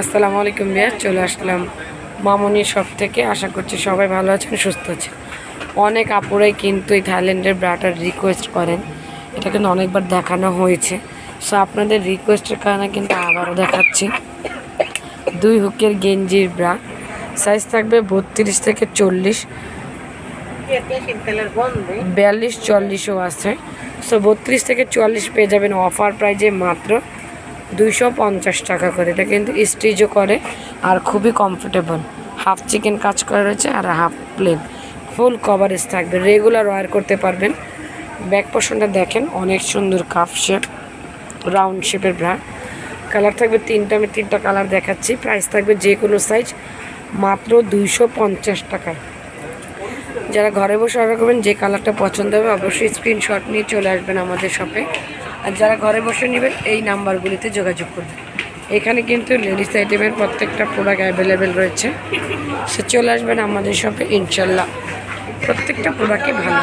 আসসালামু আলাইকুম বিয়া চলে আসলাম মামনি সব থেকে। আশা করছি সবাই ভালো আছেন, সুস্থ আছেন। অনেক আপুরাই কিন্তু এই থাইল্যান্ডের ব্রাটার রিকোয়েস্ট করেন। এটা কিন্তু অনেকবার দেখানো হয়েছে। সো আপনাদের রিকোয়েস্টের কারণে কিন্তু আবারও দেখাচ্ছি। দুই হুকের গেঞ্জির ব্রা। সাইজ থাকবে বত্রিশ থেকে চল্লিশ। বিয়াল্লিশ, চল্লিশও আছে। সো বত্রিশ থেকে চুয়াল্লিশ পেয়ে যাবেন অফার প্রাইজে মাত্র। দুইশো পঞ্চাশ টাকা করে। এটা কিন্তু স্টিচও করে আর খুবই কমফোর্টেবল হাফ চিকেন কাজ করা রয়েছে আর হাফ প্লেন ফুল কভারেজ থাকবে। রেগুলার ওয়ার করতে পারবেন। ব্যাক পোর্শনটা দেখেন, অনেক সুন্দর কাপ শেপ রাউন্ড শেপের ব্রা কালার থাকবে তিনটা, আমি তিনটা কালার দেখাচ্ছি। প্রাইস থাকবে যে কোনো সাইজ মাত্র দুইশো পঞ্চাশ টাকায় যারা ঘরে বসে অর্ডার করবেন, যে কালারটা পছন্দ হবে, অবশ্যই স্ক্রিনশট নিয়ে চলে আসবেন আমাদের শপে আর যারা ঘরে বসে নেবেন, এই নাম্বারগুলিতে যোগাযোগ করবেন। এখানে কিন্তু লেডিস আইটেমের প্রত্যেকটা প্রোডাক্ট অ্যাভেলেবেল রয়েছে। সে চলে আসবেন আমাদের শপে ইনশাল্লাহ। প্রত্যেকটা প্রোডাক্টই ভালো